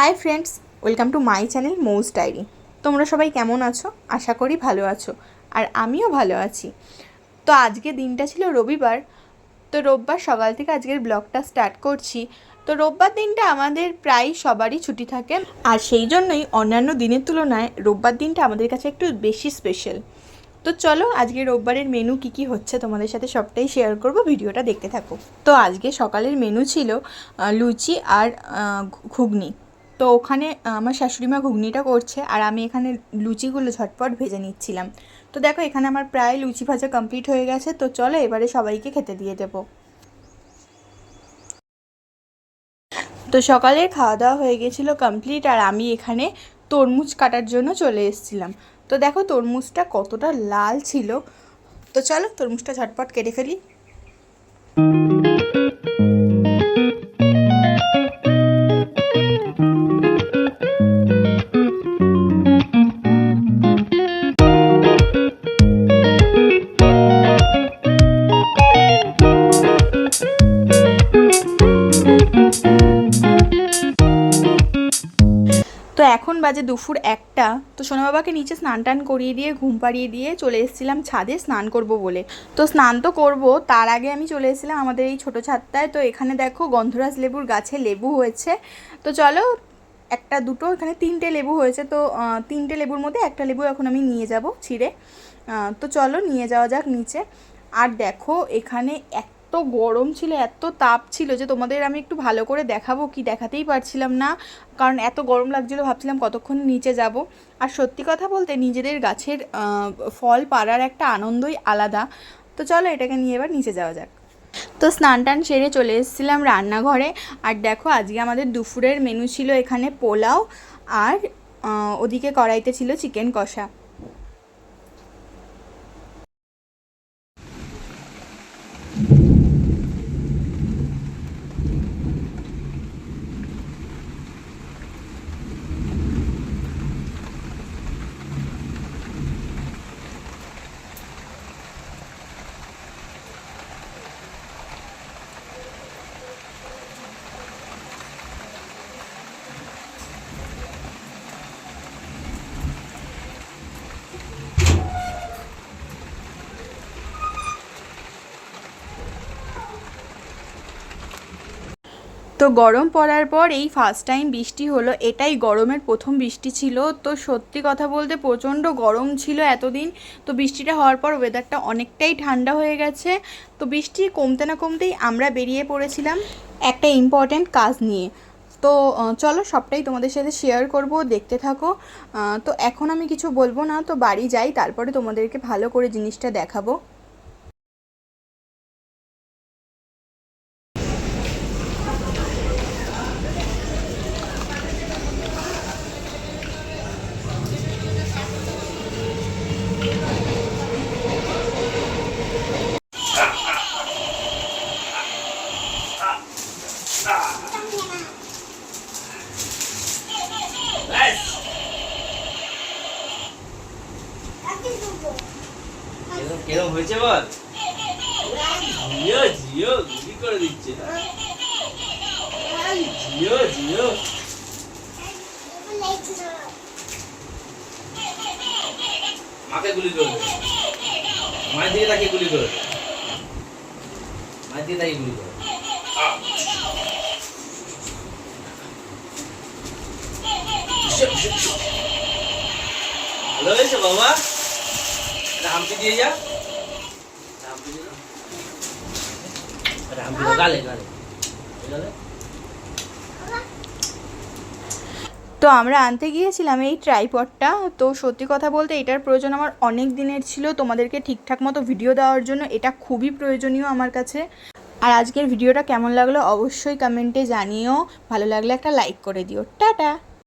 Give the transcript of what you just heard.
Hi friends, welcome to my channel মৌস diary. তোমরা সবাই কেমন আছো? আশা করি ভালো আছো, আর আমিও ভালো আছি। তো আজকে দিনটা ছিল রবিবার, তো রোববার সকাল থেকে আজকের ব্লগটা স্টার্ট করছি। তো রোববার দিনটা আমাদের প্রায় সবারই ছুটি থাকে, আর সেই জন্যই অন্যান্য দিনের তুলনায় রোববার দিনটা আমাদের কাছে একটু বেশি স্পেশাল তো চলো আজকে রোববারের মেনু কি কি হচ্ছে তোমাদের সাথে সবটাই শেয়ার করব, ভিডিওটা দেখতে থাকো। তো আজকে সকালের মেনু ছিল লুচি আর ঘুগনি। তো ওখানে আমার শাশুড়িমা ঘুগনিটা করছে আর আমি এখানে লুচিগুলো ঝটপট ভেজে নিচ্ছিলাম। তো দেখো, এখানে আমার প্রায় লুচি ভাজা কমপ্লিট হয়ে গেছে। তো চলো, এবারে সবাইকে খেতে দিয়ে দেবো। তো সকালের খাওয়া দাওয়া হয়ে গেছিল কমপ্লিট আর আমি এখানে তরমুজ কাটার জন্য চলে এসেছিলাম। তো দেখো, তরমুজটা কতটা লাল ছিল। তো চলো, তরমুজটা ঝটপট কেটে ফেলি। তো এখন বাজে দুপুর একটা, তো সোনা বাবাকে নিচে স্নান টান করিয়ে দিয়ে, ঘুম পাড়িয়ে দিয়ে চলে এসেছিলাম ছাদে স্নান করব বলে। তো স্নান তো করব, তার আগে আমি চলে এসেছিলাম আমাদের এই ছোটো ছাদটায়। তো এখানে দেখো গন্ধরাজ লেবুর গাছে লেবু হয়েছে। তো চলো, একটা দুটো, এখানে তিনটে লেবু হয়েছে। তো তিনটে লেবুর মধ্যে একটা লেবু এখন আমি নিয়ে যাব ছিঁড়ে। তো চলো, নিয়ে যাওয়া যাক নিচে। আর দেখো, এখানে এত গরম ছিল, এত তাপ ছিল যে তোমাদের আমি একটু ভালো করে দেখাবো কি দেখাতেই পারছিলাম না। কারণ এত গরম লাগছিল, ভাবছিলাম কতক্ষণ নিচে যাব। আর সত্যি কথা বলতে নিজেদের গাছের ফল পাড়ার একটা আনন্দই আলাদা। তো চলো এটাকে নিয়ে এবার নিচে যাওয়া যাক। তো স্নান টান সেরে চলে এসেছিলাম রান্নাঘরে। আর দেখো আজকে আমাদের দুপুরের মেনু ছিল এখানে পোলাও আর ওদিকে কড়াইতে ছিল চিকেন কষা। তো গরম পড়ার পর এই ফার্স্ট টাইম বৃষ্টি হলো, এটাই গরমের প্রথম বৃষ্টি ছিল। তো সত্যি কথা বলতে প্রচণ্ড গরম ছিল এতদিন। তো বৃষ্টিটা হওয়ার পর ওয়েদারটা অনেকটাই ঠান্ডা হয়ে গেছে। তো বৃষ্টি কমতে না কমতেই আমরা বেরিয়ে পড়েছিলাম একটা ইম্পর্ট্যান্ট কাজ নিয়ে। তো চলো সবটাই তোমাদের সাথে শেয়ার করব, দেখতে থাকো। তো এখন আমি কিছু বলব না, তো বাড়ি যাই, তারপরে তোমাদেরকে ভালো করে জিনিসটা দেখাবো। কেরম হয়েছে বল? জিও জিও, গুলি করে দিচ্ছে। জিও জিও। মাকে গুলি করবে মায়ের দিকে তাকিয়ে গুলি করবে মায়ের দিকে তাকিয়ে গুলি করবে। ভালো হয়েছে বাবা? হাম্পি দিয়ে যা। তো আমরা আনতে গিয়েছিলাম এই ট্রাইপডটা। তো সত্যি কথা বলতে এটার প্রয়োজন আমার অনেক দিনের ছিল। তোমাদেরকে ঠিকঠাক মতো ভিডিও দেওয়ার জন্য এটা খুবই প্রয়োজনীয় আমার কাছে। আর আজকের ভিডিওটা কেমন লাগল অবশ্যই কমেন্টে জানিও। ভালো লাগলে একটা লাইক করে দিও। টাটা!